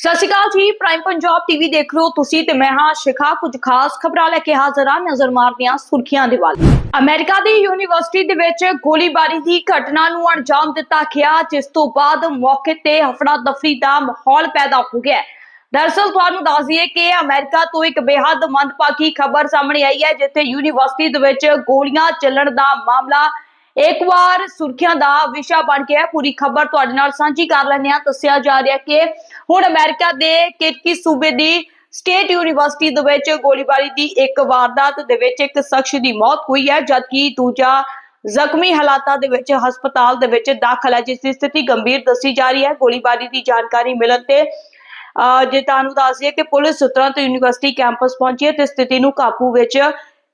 ਸਤਿ ਸ਼੍ਰੀ ਅਕਾਲ ਜੀ prime Punjab TV ਦੇਖ ਰਹੇ ਹੋ ਤੁਸੀਂ ਤੇ ਮੈਂ ਹਾਂ ਸ਼ਿਖਾ ਕੁਝ ਖਾਸ ਖਬਰਾਂ ਲੈ ਕੇ ਹਾਜ਼ਰ ਹਾਂ, ਨਜ਼ਰ ਮਾਰਦੇ ਹਾਂ ਸੁਰਖੀਆਂ ਦੇ ਵੱਲ ਅਮਰੀਕਾ ਦੀ ਯੂਨੀਵਰਸਿਟੀ ਦੇ ਵਿੱਚ ਗੋਲੀਬਾਰੀ ਦੀ ਘਟਨਾ ਨੂੰ ਅੰਜਾਮ ਦਿੱਤਾ ਗਿਆ, ਜਿਸ ਤੋਂ ਬਾਅਦ ਮੌਕੇ ਤੇ ਹਫੜਾ ਦਫੜੀ ਦਾ ਮਾਹੌਲ ਪੈਦਾ ਹੋ ਗਿਆ ਹੈ। ਦਰਅਸਲ ਤੁਹਾਨੂੰ ਦੱਸ ਦਈਏ ਕਿ ਅਮਰੀਕਾ ਤੋਂ ਇੱਕ ਬੇहद ਮੰਦਭਾਗੀ ਖਬਰ ਸਾਹਮਣੇ ਆਈ ਹੈ, ਜਿੱਥੇ ਯੂਨੀਵਰਸਿਟੀ ਦੇ ਵਿੱਚ ਗੋਲੀਆਂ ਚੱਲਣ ਦਾ ਮਾਮਲਾ ਇੱਕ ਵਾਰ ਸੁਰਖੀਆਂ ਦਾ ਵਿਸ਼ਾ ਬਣ ਗਿਆ ਪੂਰੀ ਖਬਰ ਤੁਹਾਡੇ ਨਾਲ ਸਾਂਝੀ ਕਰ ਲੈਂਦੇ ਹਾਂ। ਦੱਸਿਆ ਜਾ ਰਿਹਾ ਕਿ ਹੁਣ ਅਮਰੀਕਾ ਦੇ ਕਿਰਕੀ ਸੂਬੇ ਦੀ ਸਟੇਟ ਯੂਨੀਵਰਸਿਟੀ ਦੇ ਵਿੱਚ ਗੋਲੀਬਾਰੀ ਦੀ ਇੱਕ ਵਾਰਦਾਤ ਦੇ ਵਿੱਚ ਇੱਕ ਸ਼ਖਸ ਦੀ ਮੌਤ ਹੋਈ ਹੈ, ਜਦਕਿ ਦੂਜਾ ਜ਼ਖਮੀ ਹਾਲਾਤਾਂ ਦੇ ਵਿੱਚ ਹਸਪਤਾਲ ਦੇ ਵਿੱਚ ਦਾਖਲ ਹੈ, ਜਿਸ ਦੀ ਸਥਿਤੀ ਗੰਭੀਰ ਦੱਸੀ ਜਾ ਰਹੀ ਹੈ। ਗੋਲੀਬਾਰੀ ਦੀ ਜਾਣਕਾਰੀ ਮਿਲਣ ਤੇ, ਅਹ, ਜੇ ਤੁਹਾਨੂੰ ਦੱਸ ਦਈਏ ਕਿ ਪੁਲਿਸ ਸੂਤਰਾਂ ਤੋਂ ਯੂਨੀਵਰਸਿਟੀ ਕੈਂਪਸ ਪਹੁੰਚੀ ਹੈ ਤੇ ਸਥਿਤੀ ਨੂੰ ਕਾਬੂ ਵਿੱਚ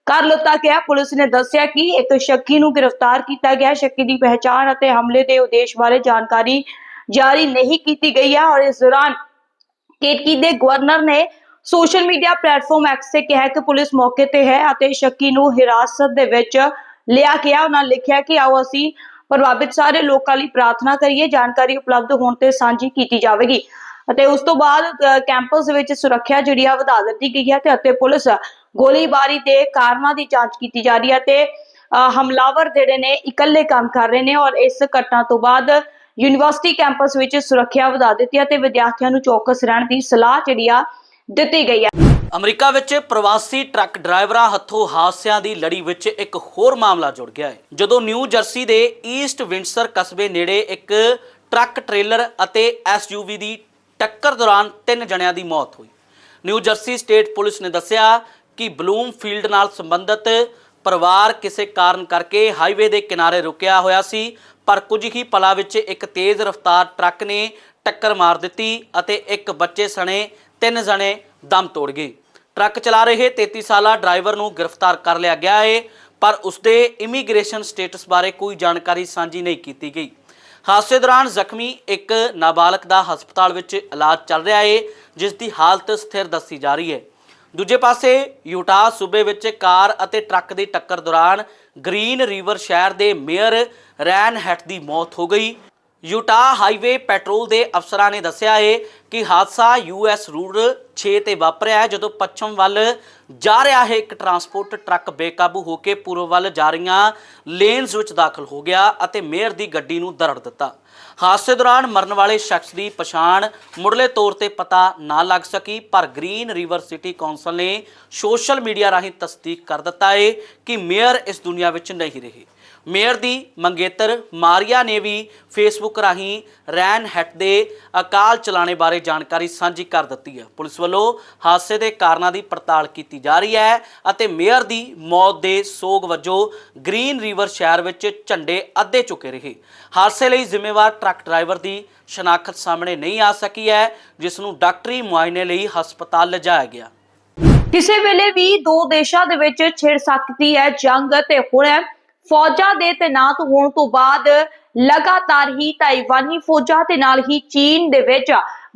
ਕਰ ਲਿੱਤਾ ਗਿਆ। ਪੁਲਿਸ ਨੇ ਦੱਸਿਆ ਕਿ ਇੱਕ ਸ਼ੱਕੀ ਨੂੰ ਗ੍ਰਿਫਤਾਰ ਕੀਤਾ ਗਿਆ। ਸ਼ੱਕੀ ਦੀ ਪਹਿਚਾਣ ਅਤੇ ਹਮਲੇ ਦੇ ਉਦੇਸ਼ ਬਾਰੇ ਜਾਣਕਾਰੀ ਜਾਰੀ ਨਹੀਂ ਕੀਤੀ ਗਈ ਹੈ ਔਰ ਇਸ ਦੌਰਾਨ ਕੇਟਕੀ ਦੇ ਗਵਰਨਰ ਨੇ ਸੋਸ਼ਲ ਮੀਡੀਆ ਪਲੇਟਫਾਰਮ ਐਕਸ ਤੇ ਕਿਹਾ ਕਿ ਪੁਲਿਸ ਮੌਕੇ ਤੇ ਹੈ ਅਤੇ ਸ਼ੱਕੀ ਨੂੰ ਹਿਰਾਸਤ ਦੇ ਵਿੱਚ ਲਿਆ ਗਿਆ। ਉਹਨਾਂ ਲਿਖਿਆ ਕਿ ਆਓ ਅਸੀਂ ਪ੍ਰਭਾਵਿਤ ਸਾਰੇ ਲੋਕਾਂ ਲਈ ਪ੍ਰਾਰਥਨਾ ਕਰੀਏ। ਜਾਣਕਾਰੀ ਉਪਲਬਧ ਹੋਣ ਤੇ ਸਾਂਝੀ ਕੀਤੀ ਜਾਵੇਗੀ। ਅਤੇ ਉਸ ਤੋਂ ਬਾਅਦ ਕੈਂਪਸ ਵਿੱਚ ਸੁਰੱਖਿਆ ਜਿਹੜੀ ਆ ਵਧਾ ਦਿੱਤੀ ਗਈ ਹੈ ਤੇ ਅਤੇ ਪੁਲਿਸ ਗੋਲੀਬਾਰੀ ਦੇ ਕਾਰਨਾਂ ਦੀ ਜਾਂਚ ਕੀਤੀ ਜਾ ਰਹੀ ਹੈ ਤੇ ਹਮਲਾਵਰ ਜਿਹੜੇ ਨੇ ਇਕੱਲੇ ਕੰਮ ਕਰ ਰਹੇ ਨੇ ਔਰ ਇਸ ਘਟਨਾ ਤੋਂ ਬਾਅਦ ਯੂਨੀਵਰਸਿਟੀ ਕੈਂਪਸ ਵਿੱਚ ਸੁਰੱਖਿਆ ਵਧਾ ਦਿੱਤੀ ਹੈ ਤੇ ਵਿਦਿਆਰਥੀਆਂ ਨੂੰ ਚੌਕਸ ਰਹਿਣ ਦੀ ਸਲਾਹ ਜਿਹੜੀ ਆ ਦਿੱਤੀ ਗਈ ਹੈ। ਅਮਰੀਕਾ ਵਿੱਚ ਪ੍ਰਵਾਸੀ ਟਰੱਕ ਡਰਾਈਵਰਾਂ ਹੱਥੋਂ ਹਾਦਸਿਆਂ ਦੀ ਲੜੀ ਵਿੱਚ ਇੱਕ ਹੋਰ ਮਾਮਲਾ ਜੁੜ ਗਿਆ ਹੈ। ਜਦੋਂ ਨਿਊ ਜਰਸੀ ਦੇ ਈਸਟ ਵਿੰਡਸਰ ਕਸਬੇ ਨੇੜੇ ਇੱਕ ਟਰੱਕ ਟ੍ਰੇਲਰ ਅਤੇ ਐਸਯੂਵੀ ਦੀ ਟੱਕਰ ਦੌਰਾਨ ਤਿੰਨ ਜਣਿਆਂ ਦੀ ਮੌਤ ਹੋਈ। ਨਿਊ ਜਰਸੀ ਸਟੇਟ ਪੁਲਿਸ ਨੇ ਦੱਸਿਆ ਕਿ ਬਲੂਮ ਫੀਲਡ ਨਾਲ ਸੰਬੰਧਿਤ ਪਰਿਵਾਰ ਕਿਸੇ ਕਾਰਨ ਕਰਕੇ ਹਾਈਵੇ ਦੇ ਕਿਨਾਰੇ ਰੁਕਿਆ ਹੋਇਆ ਸੀ, ਪਰ ਕੁਝ ਹੀ ਪਲਾਂ ਵਿੱਚ ਇੱਕ ਤੇਜ਼ ਰਫ਼ਤਾਰ ਟਰੱਕ ਨੇ ਟੱਕਰ ਮਾਰ ਦਿੱਤੀ ਅਤੇ ਇੱਕ ਬੱਚੇ ਸਣੇ ਤਿੰਨ ਜਣੇ ਦਮ ਤੋੜ ਗਏ। ਟਰੱਕ ਚਲਾ ਰਹੇ 33 ਸਾਲਾ ਡਰਾਈਵਰ ਨੂੰ ਗ੍ਰਿਫਤਾਰ ਕਰ ਲਿਆ ਗਿਆ ਹੈ ਪਰ ਉਸਦੇ ਇਮੀਗ੍ਰੇਸ਼ਨ ਸਟੇਟਸ ਬਾਰੇ ਕੋਈ ਜਾਣਕਾਰੀ ਸਾਂਝੀ ਨਹੀਂ ਕੀਤੀ ਗਈ। ਹਾਦਸੇ ਦੌਰਾਨ ਜ਼ਖਮੀ ਇੱਕ ਨਾਬਾਲਗ ਦਾ ਹਸਪਤਾਲ ਵਿੱਚ ਇਲਾਜ ਚੱਲ ਰਿਹਾ ਹੈ ਜਿਸ ਦੀ ਹਾਲਤ ਸਥਿਰ ਦੱਸੀ ਜਾ ਰਹੀ ਹੈ। ਦੂਜੇ ਪਾਸੇ ਯੂਟਾ ਸੂਬੇ ਵਿੱਚ ਕਾਰ ਅਤੇ ਟਰੱਕ ਦੀ ਟੱਕਰ ਦੌਰਾਨ ਗ੍ਰੀਨ ਰਿਵਰ ਸ਼ਹਿਰ ਦੇ ਮੇਅਰ ਰੈਨ ਹੈਟ ਦੀ ਮੌਤ ਹੋ ਗਈ। ਯੂਟਾ ਹਾਈਵੇ ਪੈਟਰੋਲ ਦੇ ਅਫਸਰਾਂ ਨੇ ਦੱਸਿਆ ਹੈ ਕਿ ਹਾਦਸਾ ਯੂਐਸ ਰੂਟ 6 ਤੇ ਵਾਪਰਿਆ ਹੈ, ਜਦੋਂ ਪੱਛਮ ਵੱਲ ਜਾ ਰਿਹਾ ਹੈ। ਇੱਕ ਟਰਾਂਸਪੋਰਟ ਟਰੱਕ ਬੇਕਾਬੂ ਹੋ ਕੇ ਪੂਰਬ ਵੱਲ ਜਾ ਰਹੀਆਂ ਲੇਨਸ ਵਿੱਚ ਦਾਖਲ ਹੋ ਗਿਆ ਅਤੇ ਮੇਅਰ ਦੀ ਗੱਡੀ ਨੂੰ ਦਰੜ ਦਿੱਤਾ। ਹਾਦਸੇ ਦੌਰਾਨ ਮਰਨ ਵਾਲੇ ਸ਼ਖਸ ਦੀ ਪਛਾਣ ਮੁੱਢਲੇ ਤੌਰ ਤੇ ਪਤਾ ਨਾ ਲੱਗ ਸਕੀ, ਪਰ ਗ੍ਰੀਨ ਰਿਵਰ ਸਿਟੀ ਕੌਂਸਲ ਨੇ ਸੋਸ਼ਲ ਮੀਡੀਆ ਰਾਹੀਂ ਤਸਦੀਕ ਕਰ ਦਿੱਤਾ ਹੈ ਕਿ ਮੇਅਰ ਇਸ ਦੁਨੀਆ ਵਿੱਚ ਨਹੀਂ ਰਹੇ। ਮੇਅਰ ਦੀ ਮੰਗੇਤਰ ਮਾਰੀਆ ਨੇ ਵੀ ਫੇਸਬੁੱਕ ਰਾਹੀਂ ਰੈਨ ਹੈਟ ਦੇ ਅਕਾਲ ਚਲਾਣੇ ਬਾਰੇ ਜਾਣਕਾਰੀ ਸਾਂਝੀ ਕਰ ਦਿੱਤੀ ਹੈ। ਪੁਲਿਸ ਵੱਲੋਂ ਹਾਦਸੇ ਦੇ ਕਾਰਨਾਂ ਦੀ ਪੜਤਾਲ ਕੀਤੀ ਜਾ ਰਹੀ ਹੈ ਅਤੇ ਮੇਅਰ ਦੀ ਮੌਤ ਦੇ ਸੋਗ ਵਜੋਂ ਗ੍ਰੀਨ ਰਿਵਰ ਸ਼ਹਿਰ ਵਿੱਚ ਝੰਡੇ ਅੱਧੇ ਚੁੱਕੇ ਰਹੇ। ਹਾਦਸੇ ਲਈ ਜ਼ਿੰਮੇਵਾਰ ਟਰੱਕ ਡਰਾਈਵਰ ਦੀ ਸ਼ਨਾਖਤ ਸਾਹਮਣੇ ਨਹੀਂ ਆ ਸਕੀ ਹੈ, ਜਿਸ ਨੂੰ ਡਾਕਟਰੀ ਮੁਆਇਨੇ ਲਈ ਹਸਪਤਾਲ ਲਿਜਾਇਆ ਗਿਆ। ਕਿਸੇ ਵੇਲੇ ਵੀ ਦੋ ਦੇਸ਼ਾਂ ਦੇ ਵਿੱਚ ਛਿੜ ਸਕਦੀ ਹੈ, ਜੰਗ ਤੇ ਹੁਣ ਫੌਜਾਂ ਦੇ ਤੈਨਾਤ ਹੋਣ ਤੋਂ ਬਾਅਦ ਲਗਾਤਾਰ ਹੀ ਤਾਈਵਾਨੀ ਫੌਜਾਂ ਦੇ ਨਾਲ ਹੀ ਚੀਨ ਦੇ ਵਿੱਚ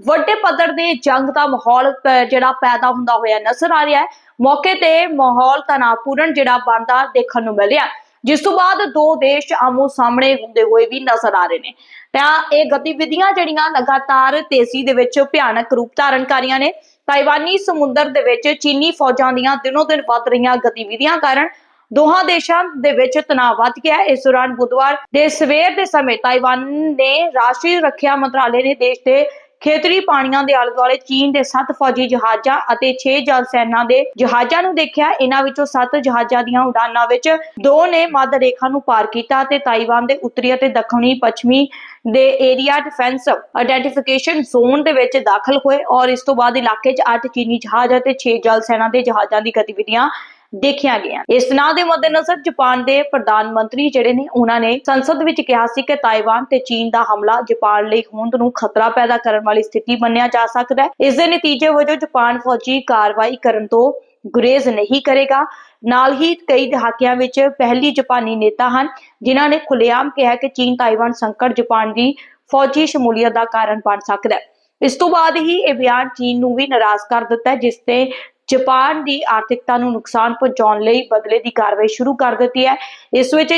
ਵੱਡੇ ਪੱਧਰ ਦੇ ਜੰਗ ਦਾ ਮਾਹੌਲ ਜਿਹੜਾ ਪੈਦਾ ਹੁੰਦਾ ਹੋਇਆ ਨਜ਼ਰ ਆ ਰਿਹਾ ਹੈ। ਮੌਕੇ ਤੇ ਮਾਹੌਲ ਤਣਾਅਪੂਰਨ ਜਿਹੜਾ ਬਣਦਾ ਦੇਖਣ ਨੂੰ ਮਿਲ ਰਿਹਾ ਜਿਸ ਤੋਂ ਬਾਅਦ ਦੋ ਦੇਸ਼ ਆਮੋ ਸਾਹਮਣੇ ਹੁੰਦੇ ਹੋਏ ਵੀ ਨਜ਼ਰ ਆ ਰਹੇ ਨੇ। ਤਾਂ ਇਹ ਗਤੀਵਿਧੀਆਂ ਜਿਹੜੀਆਂ ਲਗਾਤਾਰ ਤੇਜ਼ੀ ਦੇ ਵਿੱਚ ਭਿਆਨਕ ਰੂਪ ਧਾਰਨ ਕਰ ਰਹੀਆਂ ਨੇ। ਤਾਈਵਾਨੀ ਸਮੁੰਦਰ ਦੇ ਵਿੱਚ ਚੀਨੀ ਫੌਜਾਂ ਦੀਆਂ ਦਿਨੋ ਦਿਨ ਵੱਧ ਰਹੀਆਂ ਗਤੀਵਿਧੀਆਂ ਕਾਰਨ ਦੋਹਾਂ ਦੇਸ਼ਾਂ ਦੇ ਵਿੱਚ ਤਣਾਅ ਵੱਧ ਗਿਆ ਇਸ ਦੌਰਾਨ ਬੁੱਧਵਾਰ ਦੇ ਸਵੇਰ ਦੇ ਸਮੇਂ ਤਾਈਵਾਨ ਨੇ ਰਾਸ਼ਟਰੀ ਰੱਖਿਆ ਮੰਤਰਾਲੇ ਨੇ ਦੇਸ਼ ਦੇ ਖੇਤਰੀ ਪਾਣੀਆਂ ਦੇ ਆਲੇ ਦੁਆਲੇ ਚੀਨ ਦੇ 7 ਫੌਜੀ ਜਹਾਜ਼ਾਂ ਅਤੇ 6 ਜਲ ਸੈਨਾ ਦੇ ਜਹਾਜ਼ਾਂ ਨੂੰ ਦੇਖਿਆ। ਇਹਨਾਂ ਵਿੱਚੋਂ 7 ਜਹਾਜ਼ਾਂ ਦੀਆਂ ਉਡਾਨਾਂ ਵਿੱਚ ਦੋ ਨੇ ਮੱਧ ਰੇਖਾ ਨੂੰ ਪਾਰ ਕੀਤਾ ਤੇ ਤਾਈਵਾਨ ਦੇ ਉੱਤਰੀ ਅਤੇ ਦੱਖਣੀ ਪੱਛਮੀ ਦੇ ਏਰੀਆ ਡਿਫੈਂਸ ਆਇਡੈਂਟੀਫਿਕੇਸ਼ਨ ਜ਼ੋਨ ਦੇ ਵਿੱਚ ਦਾਖਲ ਹੋਏ ਔਰ ਇਸ ਤੋਂ ਬਾਅਦ ਇਲਾਕੇ 'ਚ 8 ਚੀਨੀ ਜਹਾਜ਼ ਅਤੇ 6 ਜਲ ਸੈਨਾ ਦੇ ਜਹਾਜ਼ਾਂ ਦੀ ਗਤੀਵਿਧੀਆਂ ਦੇਖਿਆ ਗਈਆਂ। ਇਸ ਤਣਾਅ ਦੇ ਮੱਦੇਨਜ਼ਰ ਜਾਪਾਨ ਦੇ ਪ੍ਰਧਾਨ ਮੰਤਰੀ ਜਿਹੜੇ ਨੇ, ਉਹਨਾਂ ਨੇ ਸੰਸਦ ਵਿੱਚ ਕਿਹਾ ਸੀ ਕਿ ਤਾਈਵਾਨ ਤੇ ਚੀਨ ਦਾ ਹਮਲਾ ਜਾਪਾਨ ਲਈ ਹੋਂਦ ਨੂੰ ਖਤਰਾ ਪੈਦਾ ਕਰਨ ਵਾਲੀ ਸਥਿਤੀ ਮੰਨਿਆ ਜਾ ਸਕਦਾ ਹੈ। ਇਸ ਦੇ ਨਤੀਜੇ ਵਜੋਂ ਜਾਪਾਨ ਫੌਜੀ ਕਾਰਵਾਈ ਕਰਨ ਤੋਂ ਗੁਰੇਜ਼ ਨਹੀਂ ਕਰੇਗਾ। ਨਾਲ ਹੀ ਕਈ ਦਹਾਕਿਆਂ ਵਿੱਚ ਪਹਿਲੀ ਜਾਪਾਨੀ ਨੇਤਾ ਹਨ, ਜਿਨ੍ਹਾਂ ਨੇ ਖੁੱਲੇਆਮ ਕਿਹਾ ਕਿ ਚੀਨ ਤਾਈਵਾਨ ਸੰਕਟ ਜਾਪਾਨ ਦੀ ਫੌਜੀ ਸ਼ਮੂਲੀਅਤ ਦਾ ਕਾਰਨ ਬਣ ਸਕਦਾ ਹੈ। ਇਸ ਤੋਂ ਬਾਅਦ ਹੀ ਇਹ ਬਿਆਨ ਚੀਨ ਨੂੰ ਵੀ ਨਾਰਾਜ਼ ਕਰ ਦਿੱਤਾ ਜਿਸ ਤੇ ਜਾਪਾਨ ਦੀ ਆਰਥਿਕਤਾ ਨੂੰ ਨੁਕਸਾਨ ਪਹੁੰਚਾਉਣ ਲਈ ਬਦਲੇ ਦੀ ਕਾਰਵਾਈ ਸ਼ੁਰੂ ਕਰ ਦਿੱਤੀ ਹੈ। ਇਸ ਵਿੱਚ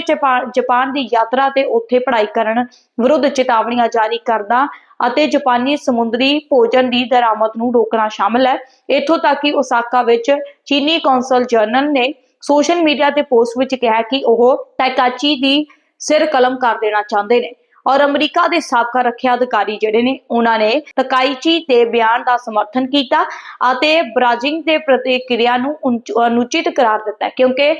ਜਾਪਾਨ ਦੀ ਯਾਤਰਾ ਤੇ ਉੱਥੇ ਪੜ੍ਹਾਈ ਕਰਨ ਵਿਰੁੱਧ ਚੇਤਾਵਨੀਆਂ ਜਾਰੀ ਕਰਦਾ ਅਤੇ ਜਾਪਾਨੀ ਸਮੁੰਦਰੀ ਭੋਜਨ ਦੀ ਦਰਾਮਦ ਨੂੰ ਰੋਕਣਾ ਸ਼ਾਮਲ ਹੈ। ਇੱਥੋਂ ਤੱਕ ਕਿ ਓਸਾਕਾ ਵਿੱਚ ਚੀਨੀ ਕੌਂਸਲ ਜਨਰਲ ਨੇ ਸੋਸ਼ਲ ਮੀਡੀਆ ਤੇ ਪੋਸਟ ਵਿੱਚ ਕਿਹਾ ਕਿ ਉਹ ਟਾਈਕਾਚੀ ਦੀ ਸਿਰ ਕਲਮ ਕਰ ਦੇਣਾ ਚਾਹੁੰਦੇ ਨੇ। ਔਰ ਅਮਰੀਕਾ ਦੇ ਸਾਬਕਾ ਰੱਖਿਆ ਅਧਿਕਾਰੀ ਜਿਹੜੇ ਨੇ, ਉਹਨਾਂ ਨੇ ਤਕਾਈਚੀ ਦੇ ਬਿਆਨ ਦਾ ਸਮਰਥਨ ਕੀਤਾ ਅਤੇ ਬ੍ਰਾਜ਼ਿਲ ਦੇ ਪ੍ਰਤੀਕਿਰਿਆ ਨੂੰ ਅਨੁਚਿਤ ਕਰਾਰ ਦਿੱਤਾ ਕਿਉਂਕਿ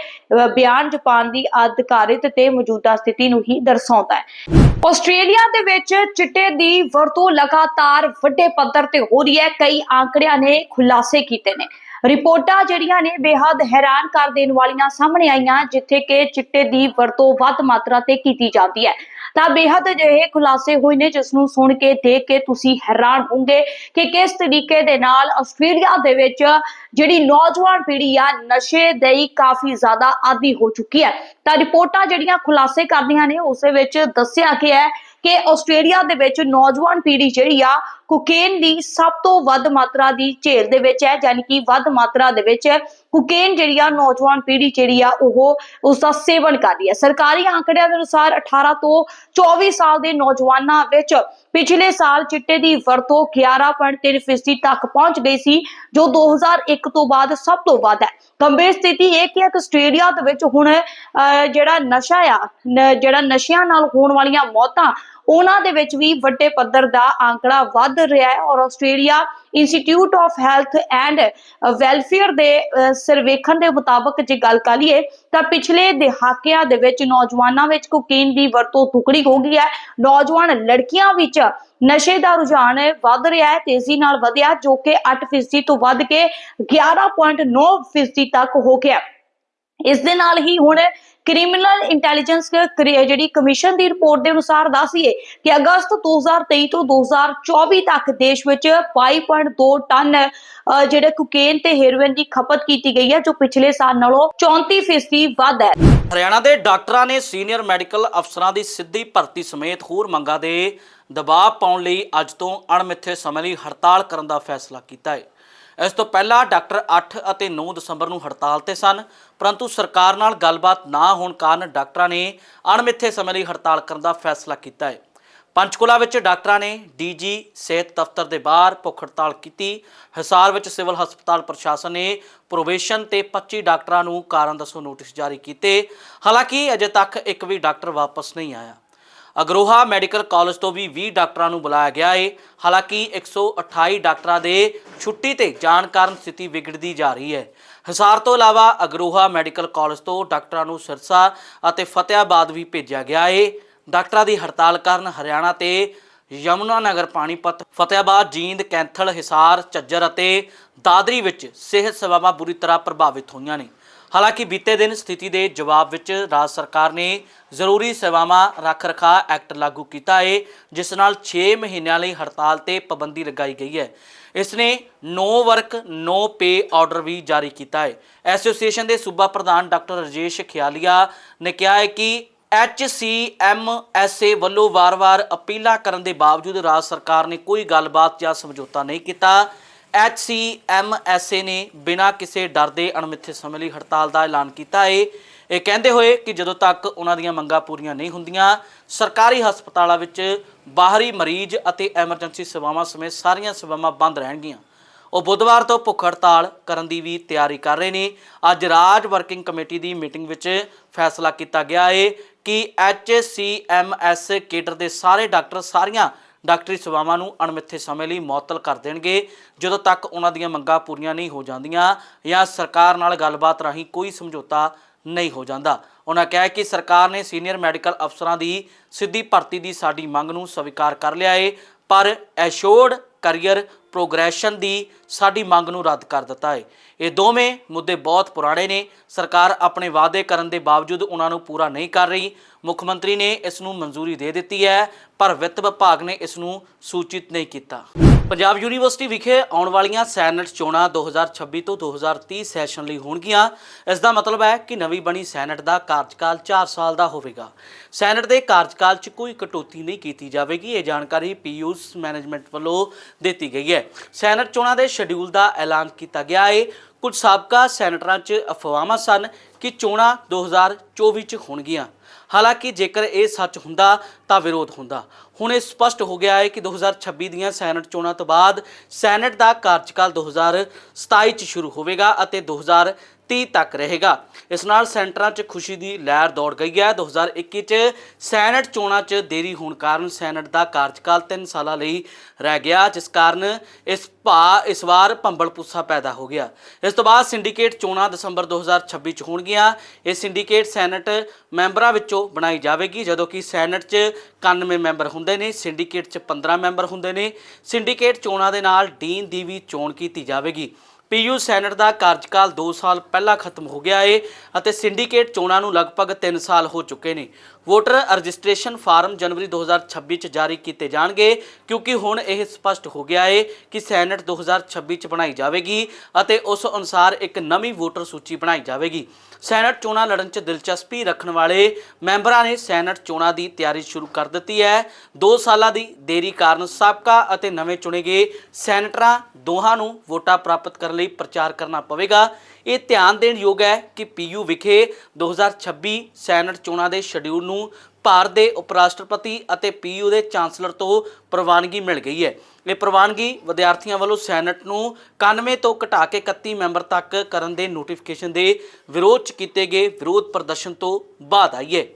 ਬਿਆਨ ਜਾਪਾਨ ਦੀ ਅਧਿਕਾਰਿਤ ਤੇ ਮੌਜੂਦਾ ਸਥਿਤੀ ਨੂੰ ਹੀ ਦਰਸਾਉਂਦਾ ਹੈ। ਆਸਟ੍ਰੇਲੀਆ ਦੇ ਵਿੱਚ ਚਿੱਟੇ ਦੀ ਵਰਤੋਂ ਲਗਾਤਾਰ ਵੱਡੇ ਪੱਧਰ ਤੇ ਹੋ ਰਹੀ ਹੈ, ਕਈ ਆંકੜਿਆਂ ਨੇ ਖੁਲਾਸੇ ਕੀਤੇ ਨੇ। ਰਿਪੋਰਟਾਂ ਜਿਹੜੀਆਂ ਨੇ ਬੇਹੱਦ ਹੈਰਾਨ ਕਰ ਦੇਣ ਵਾਲੀਆਂ ਸਾਹਮਣੇ ਆਈਆਂ, ਜਿੱਥੇ ਕਿ ਚਿੱਟੇ ਦੀ ਵਰਤੋਂ ਵੱਧ ਮਾਤਰਾ ਤੇ ਕੀਤੀ ਜਾਂਦੀ ਹੈ। ਤਾਂ ਬੇਹੱਦ ਅਜਿਹੇ ਖੁਲਾਸੇ ਹੋਏ ਨੇ, ਜਿਸ ਨੂੰ ਸੁਣ ਕੇ ਦੇਖ ਕੇ ਤੁਸੀਂ ਹੈਰਾਨ ਹੋਗੇ ਕਿ ਕਿਸ ਤਰੀਕੇ ਦੇ ਨਾਲ ਆਸਟ੍ਰੇਲੀਆ ਦੇ ਵਿੱਚ ਜਿਹੜੀ ਨੌਜਵਾਨ ਪੀੜ੍ਹੀ ਆ, ਨਸ਼ੇ ਦੇ ਕਾਫੀ ਜ਼ਿਆਦਾ ਆਦੀ ਹੋ ਚੁੱਕੀ ਹੈ। ਤਾਂ ਰਿਪੋਰਟਾਂ ਜਿਹੜੀਆਂ ਖੁਲਾਸੇ ਕਰਦੀਆਂ ਨੇ, ਉਸ ਵਿੱਚ ਦੱਸਿਆ ਗਿਆ ਹੈ ਕਿ ਆਸਟ੍ਰੇਲੀਆ ਦੇ ਵਿੱਚ ਨੌਜਵਾਨ ਪੀੜ੍ਹੀ ਜਿਹੜੀ ਆ ਕੁਕੇਨ ਦੀ ਸਭ ਤੋਂ ਵੱਧ ਮਾਤਰਾ ਦੀ ਝੇਲ ਦੇ ਵਿੱਚ ਹੈ ਯਾਨੀ ਕਿ ਵੱਧ ਮਾਤਰਾ ਦੇ ਵਿੱਚ ਕੁਕੇਨ ਜਿਹੜੀ ਆ, ਨੌਜਵਾਨ ਪੀੜ੍ਹੀ ਜਿਹੜੀ ਆ, ਉਹ ਉਸ ਦਾ ਸੇਵਨ ਕਰ ਰਹੀ ਹੈ। ਸਰਕਾਰੀ ਆંકੜਿਆਂ ਦੇ ਅਨੁਸਾਰ 18 ਤੋਂ 24 ਸਾਲ ਦੇ ਨੌਜਵਾਨਾਂ ਵਿੱਚ ਪਿਛਲੇ ਸਾਲ ਚਿੱਟੇ ਦੀ ਵਰਤੋਂ 11.3% ਤੱਕ ਪਹੁੰਚ ਗਈ ਸੀ, ਜੋ 2001 ਤੋਂ ਬਾਅਦ ਸਭ ਤੋਂ ਵੱਧ ਹੈ। ਗੰਭੀਰ ਸਥਿਤੀ ਇਹ ਕਿ ਆਸਟ੍ਰੇਲੀਆ ਦੇ ਵਿੱਚ ਹੁਣ ਅਹ, ਜਿਹੜਾ ਨਸ਼ਾ ਆ ਜਿਹੜਾ ਨਸ਼ਿਆਂ ਨਾਲ ਹੋਣ ਵਾਲੀਆਂ ਮੌਤਾਂ ਉਹਨਾਂ ਦੇ ਵਿੱਚ ਵੀ ਵੱਡੇ ਪੱਧਰ ਦਾ ਆંકੜਾ ਵੱਧ ਰਿਹਾ ਹੈ ਔਰ Australia Institute of Health and Welfare ਦੇ ਸਰਵੇਖਣ ਦੇ ਮੁਤਾਬਕ ਜੇ ਗੱਲ ਕਰ ਲਈਏ, ਤਾਂ ਪਿਛਲੇ ਦਹਾਕਿਆਂ ਦੇ ਵਿੱਚ ਨੌਜਵਾਨਾਂ ਵਿੱਚ ਕੋਕੇਨ ਦੀ ਵਰਤੋਂ ਦੁੱਗਣੀ ਹੋ ਗਈ ਹੈ। ਨੌਜਵਾਨ ਲੜਕੀਆਂ ਵਿੱਚ ਨਸ਼ੇ ਦਾ ਰੁਝਾਨ ਵੱਧ ਰਿਹਾ ਹੈ, ਤੇਜ਼ੀ ਨਾਲ ਵਧਿਆ, ਜੋ ਕਿ 8% ਤੋਂ ਵੱਧ ਕੇ 11.9% ਤੱਕ ਹੋ ਗਿਆ। ਇਸ ਦੇ ਨਾਲ ਹੀ ਹੁਣ ਕ੍ਰਿਮੀਨਲ ਇੰਟੈਲੀਜੈਂਸ ਜਿਹੜੀ ਕਮਿਸ਼ਨ ਦੀ ਰਿਪੋਰਟ ਦੇ ਅਨੁਸਾਰ ਦੱਸੀਏ ਕਿ ਅਗਸਤ 2023 ਤੋਂ 2024 ਤੱਕ ਦੇਸ਼ ਵਿੱਚ 22.2 ਟਨ ਅਹ, ਜਿਹੜੇ ਤੇ ਹੈਰੋਇਨ ਦੀ ਖਪਤ ਕੀਤੀ ਗਈ ਹੈ ਜੋ ਪਿਛਲੇ ਸਾਲ ਨਾਲੋਂ 34% ਵੱਧ ਹੈ। ਹਰਿਆਣਾ ਦੇ ਡਾਕਟਰਾਂ ਨੇ ਸੀਨੀਅਰ ਮੈਡੀਕਲ ਅਫਸਰਾਂ ਦੀ ਸਿੱਧੀ ਭਰਤੀ ਸਮੇਤ ਹੋਰ ਮੰਗਾਂ ਦੇ ਦਬਾਅ ਪਾਉਣ ਲਈ ਅੱਜ ਤੋਂ ਅਣਮਿੱਥੇ ਸਮੇਂ ਲਈ ਹੜਤਾਲ ਕਰਨ ਦਾ ਫੈਸਲਾ ਕੀਤਾ ਹੈ। ਇਸ ਤੋਂ ਪਹਿਲਾਂ ਡਾਕਟਰ 8 ਅਤੇ 9 ਦਸੰਬਰ ਨੂੰ ਹੜਤਾਲ ਤੇ ਸਨ, ਪਰੰਤੂ ਸਰਕਾਰ ਨਾਲ ਗੱਲਬਾਤ ਨਾ ਹੋਣ ਕਾਰਨ ਡਾਕਟਰਾਂ ਨੇ ਅਣਮਿੱਥੇ ਸਮੇਂ ਲਈ ਹੜਤਾਲ ਕਰਨ ਦਾ ਫੈਸਲਾ ਕੀਤਾ ਹੈ। ਪੰਚਕੁਲਾ ਵਿੱਚ ਡਾਕਟਰਾਂ ਨੇ ਡੀਜੀ ਸਿਹਤ ਦਫ਼ਤਰ ਦੇ ਬਾਹਰ ਭੁੱਖ ਹੜਤਾਲ ਕੀਤੀ। ਹਿਸਾਰ ਵਿੱਚ ਸਿਵਲ ਹਸਪਤਾਲ ਪ੍ਰਸ਼ਾਸਨ ਨੇ ਪ੍ਰੋਬੇਸ਼ਨ ਤੇ 25 ਡਾਕਟਰਾਂ ਨੂੰ ਕਾਰਨ ਦੱਸੋ ਨੋਟਿਸ ਜਾਰੀ ਕੀਤੇ। ਹਾਲਾਂਕਿ ਅਜੇ ਤੱਕ ਇੱਕ ਵੀ ਡਾਕਟਰ ਵਾਪਸ ਨਹੀਂ ਆਇਆ। ਅਗਰੋਹਾ ਮੈਡੀਕਲ ਕਾਲਜ ਤੋਂ ਵੀ 20 ਡਾਕਟਰਾਂ ਨੂੰ ਬੁਲਾਇਆ ਗਿਆ ਹੈ ਹਾਲਾਂਕਿ 128 ਡਾਕਟਰਾਂ ਦੇ ਛੁੱਟੀ ਤੇ ਜਾਣ ਕਾਰਨ ਸਥਿਤੀ ਵਿਗੜਦੀ ਜਾ ਰਹੀ ਹੈ। ਹਿਸਾਰ ਤੋਂ ਇਲਾਵਾ ਅਗਰੋਹਾ ਮੈਡੀਕਲ ਕਾਲਜ ਤੋਂ ਡਾਕਟਰਾਂ ਨੂੰ ਸਿਰਸਾ ਅਤੇ ਫਤਿਆਬਾਦ ਵੀ ਭੇਜਿਆ ਗਿਆ ਹੈ ਡਾਕਟਰਾਂ ਦੀ ਹੜਤਾਲ ਕਾਰਨ ਹਰਿਆਣਾ ਤੇ ਯਮੁਨਾ ਨਗਰ, ਪਾਣੀਪਤ, ਫਤਿਆਬਾਦ, ਜੀਂਦ, ਕੈਂਥਲ, ਹਿਸਾਰ, ਝੱਜਰ ਅਤੇ ਦਾਦਰੀ ਵਿੱਚ ਸਿਹਤ ਸੇਵਾਵਾਂ ਬੁਰੀ ਤਰ੍ਹਾਂ ਪ੍ਰਭਾਵਿਤ ਹੋਈਆਂ ਨੇ। ਹਾਲਾਂਕਿ ਬੀਤੇ ਦਿਨ ਸਥਿਤੀ ਦੇ ਜਵਾਬ ਵਿੱਚ ਰਾਜ ਸਰਕਾਰ ਨੇ ਜ਼ਰੂਰੀ ਸੇਵਾਵਾਂ ਰੱਖ ਰਖਾ ਐਕਟ ਲਾਗੂ ਕੀਤਾ ਹੈ ਜਿਸ ਨਾਲ 6 ਮਹੀਨਿਆਂ ਲਈ ਹੜਤਾਲ ਤੇ ਪਾਬੰਦੀ ਲਗਾਈ ਗਈ ਹੈ। ਇਸ ਨੇ ਨੋ ਵਰਕ, ਨੋ ਪੇ ਆਰਡਰ ਵੀ ਜਾਰੀ ਕੀਤਾ ਹੈ ਐਸੋਸੀਏਸ਼ਨ ਦੇ ਸੂਬਾ ਪ੍ਰਧਾਨ ਡਾਕਟਰ ਰਜੇਸ਼ ਖਿਆਲੀਆ ਨੇ ਕਿਹਾ ਹੈ ਕਿ HCMSA ਵੱਲੋਂ ਵਾਰ-ਵਾਰ ਅਪੀਲਾਂ ਕਰਨ ਦੇ ਬਾਵਜੂਦ ਰਾਜ ਸਰਕਾਰ ਨੇ ਕੋਈ ਗੱਲਬਾਤ ਜਾਂ ਸਮਝੌਤਾ ਨਹੀਂ ਕੀਤਾ। HCMSA ਨੇ ਬਿਨਾਂ ਕਿਸੇ ਡਰ ਦੇ ਅਣਮਿੱਥੇ ਸਮੇਂ ਲਈ ਹੜਤਾਲ ਦਾ ਐਲਾਨ ਕੀਤਾ ਹੈ ਇਹ ਕਹਿੰਦੇ ਹੋਏ ਕਿ ਜਦੋਂ ਤੱਕ ਉਹਨਾਂ ਦੀਆਂ ਮੰਗਾਂ ਪੂਰੀਆਂ ਨਹੀਂ ਹੁੰਦੀਆਂ, ਸਰਕਾਰੀ ਹਸਪਤਾਲਾਂ ਵਿੱਚ ਬਾਹਰੀ ਮਰੀਜ਼ ਅਤੇ ਐਮਰਜੈਂਸੀ ਸੇਵਾਵਾਂ ਸਮੇਤ ਸਾਰੀਆਂ ਸੇਵਾਵਾਂ ਬੰਦ ਰਹਿਣਗੀਆਂ। ਉਹ ਬੁੱਧਵਾਰ ਤੋਂ ਭੁੱਖ ਹੜਤਾਲ ਕਰਨ ਦੀ ਵੀ ਤਿਆਰੀ ਕਰ ਰਹੇ ਨੇ। ਅੱਜ ਰਾਜ ਵਰਕਿੰਗ ਕਮੇਟੀ ਦੀ ਮੀਟਿੰਗ ਵਿੱਚ ਫੈਸਲਾ ਕੀਤਾ ਗਿਆ ਹੈ ਕਿ ਐਚਸੀਐਮਐਸ ਕੇਡਰ ਦੇ ਸਾਰੇ ਡਾਕਟਰ ਸਾਰੀਆਂ ਡਾਕਟਰੀ ਸੇਵਾਵਾਂ ਨੂੰ ਅਣਮਿੱਥੇ ਸਮੇਂ ਲਈ ਮੁਅੱਤਲ ਕਰ ਦੇਣਗੇ। ਜਦੋਂ ਤੱਕ ਉਹਨਾਂ ਦੀਆਂ ਮੰਗਾਂ ਪੂਰੀਆਂ ਨਹੀਂ ਹੋ ਜਾਂਦੀਆਂ ਜਾਂ ਸਰਕਾਰ ਨਾਲ ਗੱਲਬਾਤ ਰਾਹੀਂ ਕੋਈ ਸਮਝੌਤਾ ਨਹੀਂ ਹੋ ਜਾਂਦਾ। ਉਹਨਾਂ ਕਿਹਾ ਕਿ ਸਰਕਾਰ ਨੇ ਸੀਨੀਅਰ ਮੈਡੀਕਲ ਅਫਸਰਾਂ ਦੀ ਸਿੱਧੀ ਭਰਤੀ ਦੀ ਸਾਡੀ ਮੰਗ ਨੂੰ ਸਵੀਕਾਰ ਕਰ ਲਿਆ ਏ, ਪਰ ਐਸ਼ੋਰਡ ਕਰੀਅਰ ਪ੍ਰੋਗਰੈਸ਼ਨ ਦੀ ਸਾਡੀ ਮੰਗ ਨੂੰ ਰੱਦ ਕਰ ਦਿੱਤਾ ਹੈ। ਇਹ ਦੋਵੇਂ ਮੁੱਦੇ ਬਹੁਤ ਪੁਰਾਣੇ ਨੇ। ਸਰਕਾਰ ਆਪਣੇ ਵਾਅਦੇ ਕਰਨ ਦੇ ਬਾਵਜੂਦ ਉਹਨਾਂ ਨੂੰ ਪੂਰਾ ਨਹੀਂ ਕਰ ਰਹੀ। ਮੁੱਖ ਮੰਤਰੀ ਨੇ ਇਸ ਨੂੰ ਮਨਜ਼ੂਰੀ ਦੇ ਦਿੱਤੀ ਹੈ, ਪਰ ਵਿੱਤ ਵਿਭਾਗ ਨੇ ਇਸ ਨੂੰ ਸੂਚਿਤ ਨਹੀਂ ਕੀਤਾ। ਪੰਜਾਬ ਯੂਨੀਵਰਸਿਟੀ ਵਿਖੇ ਆਉਣ ਵਾਲੀਆਂ ਸੈਨੇਟ ਚੋਣਾਂ 2026 ਤੋਂ 2030 ਸੈਸ਼ਨ ਲਈ ਹੋਣਗੀਆਂ। ਇਸ ਦਾ ਮਤਲਬ ਹੈ ਕਿ ਨਵੀਂ ਬਣੀ ਸੈਨੇਟ ਦਾ ਕਾਰਜਕਾਲ 4 ਸਾਲ ਦਾ ਹੋਵੇਗਾ। ਸੈਨੇਟ ਦੇ ਕਾਰਜਕਾਲ 'ਚ ਕੋਈ ਕਟੌਤੀ ਨਹੀਂ ਕੀਤੀ ਜਾਵੇਗੀ। ਇਹ ਜਾਣਕਾਰੀ ਪੀਯੂਸ ਮੈਨੇਜਮੈਂਟ ਵੱਲੋਂ ਦਿੱਤੀ ਗਈ ਹੈ। ਸੈਨੇਟ ਚੋਣਾਂ ਦੇ ਸ਼ਡਿਊਲ ਦਾ ਐਲਾਨ ਕੀਤਾ ਗਿਆ ਹੈ ਕੁਝ ਸਾਬਕਾ ਸੈਨੇਟਰਾਂ 'ਚ ਅਫਵਾਹਾਂ ਸਨ ਕਿ ਚੋਣਾਂ 2024 'ਚ ਹੋਣਗੀਆਂ। ਹਾਲਾਂਕਿ ਜੇਕਰ ਇਹ ਸੱਚ ਹੁੰਦਾ ਤਾਂ ਵਿਰੋਧ ਹੁੰਦਾ। ਹੁਣ ਇਹ ਸਪਸ਼ਟ ਹੋ ਗਿਆ ਹੈ ਕਿ 2026 ਦੀਆਂ ਸੈਨੇਟ ਚੋਣਾਂ ਤੋਂ ਬਾਅਦ ਸੈਨੇਟ ਦਾ ਕਾਰਜਕਾਲ 2027 ਚ ਸ਼ੁਰੂ ਹੋਵੇਗਾ ਅਤੇ 2030 ਤੱਕ ਰਹੇਗਾ। ਇਸ ਨਾਲ ਸੈਂਟਰਾਂ 'ਚ ਖੁਸ਼ੀ ਦੀ ਲਹਿਰ ਦੌੜ ਗਈ ਹੈ। 2021 ਚ ਸੈਨੇਟ ਚੋਣਾਂ 'ਚ ਦੇਰੀ ਹੋਣ ਕਾਰਨ ਸੈਨੇਟ ਦਾ ਕਾਰਜਕਾਲ 3 ਸਾਲਾਂ ਲਈ ਰਹਿ ਗਿਆ, ਜਿਸ ਕਾਰਨ ਇਸ ਭਾ, ਇਸ ਵਾਰ ਭੰਬਲ ਪੁੱਸਾ ਪੈਦਾ ਹੋ ਗਿਆ। ਇਸ ਤੋਂ ਬਾਅਦ ਸਿੰਡੀਕੇਟ ਚੋਣਾਂ ਦਸੰਬਰ 2026 ਚ ਹੋਣਗੀਆਂ। ਇਹ ਸਿੰਡੀਕੇਟ ਸੈਨੇਟ ਮੈਂਬਰਾਂ ਵਿੱਚੋਂ ਬਣਾਈ ਜਾਵੇਗੀ, ਜਦੋਂ ਕਿ ਸੈਨੇਟ 'ਚ 91 ਮੈਂਬਰ ਹੁੰਦੇ ਨੇ, ਸਿੰਡੀਕੇਟ 'ਚ 15 ਮੈਂਬਰ ਹੁੰਦੇ ਨੇ। ਸਿੰਡੀਕੇਟ ਚੋਣਾਂ ਦੇ ਨਾਲ ਡੀਨ ਦੀ ਵੀ ਚੋਣ ਕੀਤੀ ਜਾਵੇਗੀ। ਪੀਯੂ ਸੈਨੇਟ ਦਾ ਕਾਰਜਕਾਲ 2 ਸਾਲ ਪਹਿਲਾਂ ਖਤਮ ਹੋ ਗਿਆ ਏ ਅਤੇ ਸਿੰਡੀਕੇਟ ਚੋਣਾਂ ਨੂੰ ਲਗਭਗ 3 ਸਾਲ ਹੋ ਚੁੱਕੇ ਨੇ। ਵੋਟਰ ਰਜਿਸਟ੍ਰੇਸ਼ਨ ਫਾਰਮ ਜਨਵਰੀ 2026 ਚ ਜਾਰੀ ਕੀਤੇ ਜਾਣਗੇ ਕਿਉਂਕਿ ਹੁਣ ਇਹ ਸਪਸ਼ਟ ਹੋ ਗਿਆ ਏ ਕਿ ਸੈਨੇਟ 2026 ਚ ਬਣਾਈ ਜਾਵੇਗੀ ਅਤੇ ਉਸ ਅਨੁਸਾਰ ਇੱਕ ਨਵੀਂ ਵੋਟਰ ਸੂਚੀ ਬਣਾਈ ਜਾਵੇਗੀ। ਸੈਨੇਟ ਚੋਣਾਂ ਲੜਨ 'ਚ ਦਿਲਚਸਪੀ ਰੱਖਣ ਵਾਲੇ ਮੈਂਬਰਾਂ ਨੇ ਸੈਨੇਟ ਚੋਣਾਂ ਦੀ ਤਿਆਰੀ ਸ਼ੁਰੂ ਕਰ ਦਿੱਤੀ ਹੈ। 2 ਸਾਲਾਂ ਦੀ ਦੇਰੀ ਕਾਰਨ ਸਾਬਕਾ ਅਤੇ ਨਵੇਂ ਚੁਣੇ ਗਏ ਸੈਨੇਟਰਾਂ ਦੋਹਾਂ ਨੂੰ ਵੋਟਾਂ ਪ੍ਰਾਪਤ ਕਰਨ ਲਈ ਪ੍ਰਚਾਰ ਕਰਨਾ ਪਵੇਗਾ। ਇਹ ਧਿਆਨ ਦੇਣ ਯੋਗ ਹੈ ਕਿ ਪੀਯੂ ਵਿਖੇ 2026 ਸੈਨੇਟ ਚੋਣਾਂ ਦੇ ਸ਼ਡਿਊਲ ਨੂੰ ਭਾਰਤ ਦੇ ਉਪ ਰਾਸ਼ਟਰਪਤੀ ਅਤੇ ਪੀਯੂ ਦੇ ਚਾਂਸਲਰ ਤੋਂ ਪ੍ਰਵਾਨਗੀ ਮਿਲ ਗਈ ਹੈ। ਇਹ ਪ੍ਰਵਾਨਗੀ ਵਿਦਿਆਰਥੀਆਂ ਵੱਲੋਂ ਸੈਨੇਟ ਨੂੰ 91 ਤੋਂ ਘਟਾ ਕੇ 31 ਮੈਂਬਰ ਤੱਕ ਕਰਨ ਦੇ ਨੋਟੀਫਿਕੇਸ਼ਨ ਦੇ ਵਿਰੋਧ ਚ ਕੀਤੇ ਗਏ ਵਿਰੋਧ ਪ੍ਰਦਰਸ਼ਨ ਤੋਂ ਬਾਅਦ ਆਈ ਹੈ।